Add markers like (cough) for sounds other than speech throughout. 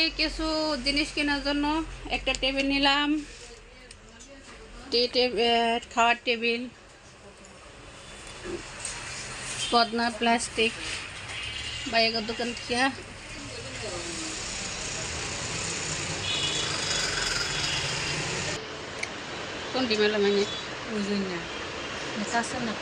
এই কিছু জিনিস কেনার জন্য একটা টেবিল নিলাম টি টেবিল খাওয়ার টেবিল পদ্মা প্লাস্টিক বাইকের দোকান থেকে কোনটি মেলা মানে বুঝুই না চাষে না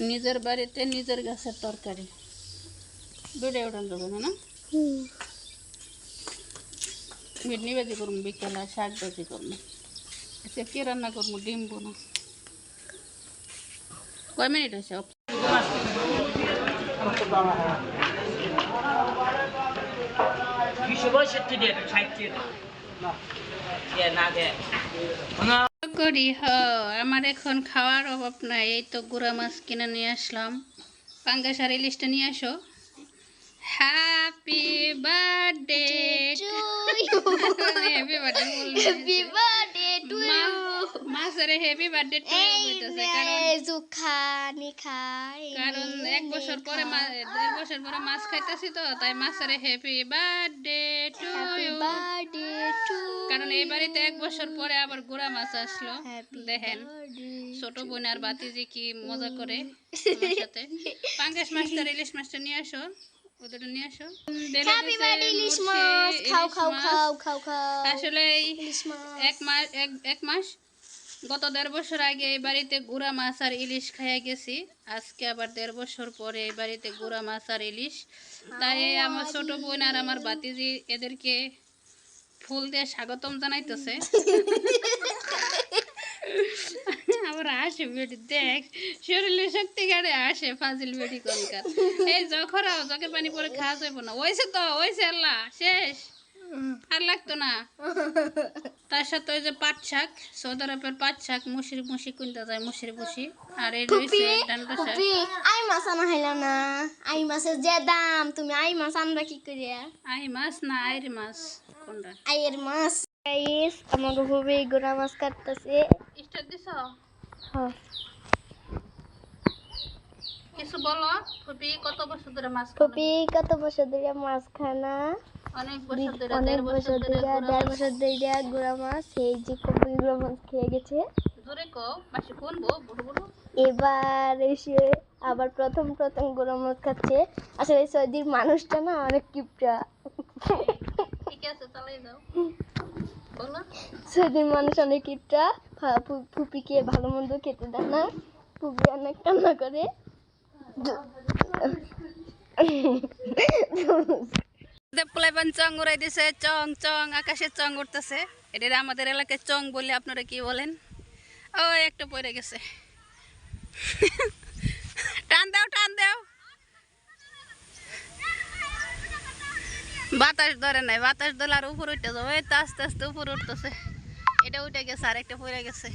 নিজের বাড়িতে নিজের গাছের তরকারি দুইটাই উঠান যাবে না না মিটনি ভাজি করব বিকেলে শাক ভাজি করব আচ্ছা কি রান্না করব ডিম বোনা কয় মিনিট হয়েছে দুইশো পঁয়ষট্টি দিয়ে ষাট দিয়ে না করি হ আমার এখন খাওয়ার অভাব নাই এই তো গুড়া মাছ কিনে নিয়ে আসলাম। পাঙ্গাস আর ইলিশটা নিয়ে আসো। Happy birthday happy birthday Happy birthday to you. মাছের হ্যাপি বার্থডে টু হইতেছে কারণ নিখা কারণ এক বছর পরে মা- দেড় বছর পরে মাছ খাইতেছি তো তাই মাছের happy birthday to you birthday to কারণ এই বাড়িতে এক বছর পরে আবার গুড়া মাছ আসলো। দেখেন ছোট বোন আর বাতিজি কি মজা করে সাথে। (laughs) পাঙ্গাস মাছটা ইলিশ মাছটা নিয়ে আসো ওদের নিয়ে আসো। বেলে হ্যাপি দিছে বার্থডে ইলিশ মাছ। খাও খাও খাও খাও খাও। আসলে এই ইলিশ মাছ। এক মাস এক এক মাস গত দেড় বছর আগে এই বাড়িতে গুড়া মাছ আর ইলিশ খাইয়া গেছি। আজকে আবার দেড় বছর পরে এই বাড়িতে গুড়া মাছ আর ইলিশ। তাই আমার ছোট বোন আর আমার বাতিজি এদেরকে ফুল দিয়ে স্বাগতম জানাইতেছে। আবার আসে বেটি, দেখ, শরীরে শক্তি গাড়ে আসে ফাজিল বেটি কনকার। এই জখরাও জখের পানি পরে খাওয়া যাইব না। ওইসে তো ওইসে আল্লাহ, শেষ। আর লাগতো না। তার সাথে ওই যে পাট শাক সৌদি আরবের পাট শাক মুসির মুসি কিনতে যায় মুসির মুসি। আর এই রয়েছে ডান্ডা শাক আই মাছ আনা হইল না। আই মাছের যে দাম তুমি আই মাছ আনবা কি করিয়া? আই মাছ না আইর মাছ? কোনটা? আইয়ের মাছ। গাইস আমাকে ফুপি গোড়া মাছ কাটতেছে। স্টার দিছ? হ্যাঁ। কিছু বলো ফুপি কত বছর ধরে মাছ ফুপি কত বছর ধরে মাছ খানা? অনেক বছর ধরে দেড় বছর ধরে গুড়া মাছ। ধরে এই যে কপি গুড়া মাছ খেয়ে গেছে। জোরে কো মাসি কোন বউ? বড় বড়? এবার এসে আবার প্রথম প্রথম গুড়া মাছ খাচ্ছে। আসলে সৌদির মানুষটা না অনেক কিপটা। ঠিক আছে চালাই যাও বলো। সৌদির মানুষ অনেক কিপটা। ফুপিকে ভালো মন্দ খেতে দেয় না। ফুপি অনেক কান্না করে। (laughs) পোলাইবান চং উড়াই দিছে, চং চং, আকাশে চং উঠতেছে এটা আমাদের এলাকায় চং বলে আপনারা কি বলেন? ও একটা পড়ে গেছে। টান দাও টান দাও। বাতাস ধরে নাই, বাতাস ধরে আর উপর উঠতে যাবে। তো আস্তে আস্তে উপর উঠতেছে। এটা উঠে গেছে, আর একটা পড়ে গেছে।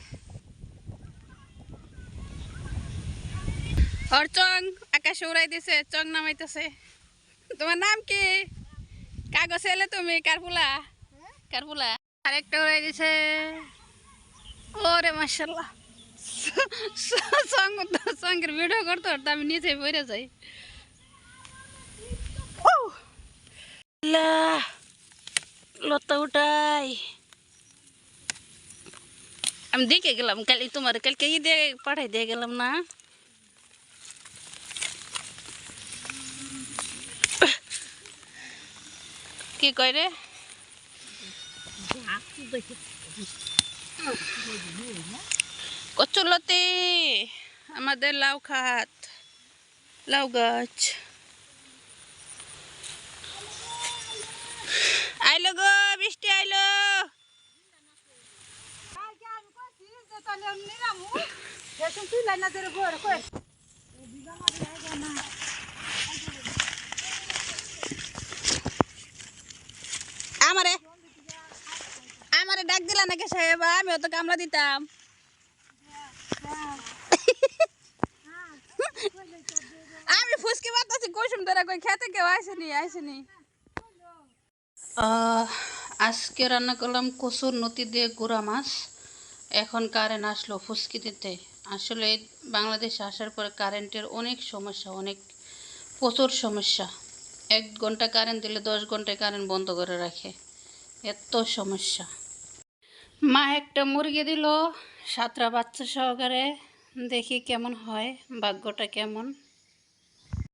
ওর চং আকাশে উড়াই দিছে, চং নামাইতেছে। তোমার নাম কি? কাগজ এলে তুমি কারপুলা কারপুলা আরেকটা উড়াই দিছে ওরে সঙ্গ সঙ্গের ভিডিও করতে করতে আমি নিচে পড়ে যাই। লতা উঠাই। আমি দেখে গেলাম, কাল তোমার কালকে দিয়ে পাঠাই দিয়ে গেলাম না? কি কয় রে কচুলতি আমাদের লাউ খাত লাউ গাছ। আইলো গো বৃষ্টি আইলো। আমারে আমারে নাকি সাহেব দিতাম। আমি ফুসকি বাতাসি কুসুম ধরে কই খেতে কেউ আজকে রান্না করলাম কচুর নতি দিয়ে গুড়া মাছ। এখন কারেন্ট আসলো ফুসকি দিতে। আসলে বাংলাদেশে আসার পরে কারেন্টের অনেক সমস্যা, অনেক প্রচুর সমস্যা। এক ঘণ্টা কারেন্ট দিলে দশ ঘন্টায় কারেন্ট বন্ধ করে রাখে। এত সমস্যা। মা একটা মুরগি দিল সাতটা বাচ্চা সহকারে দেখি কেমন হয় ভাগ্যটা কেমন।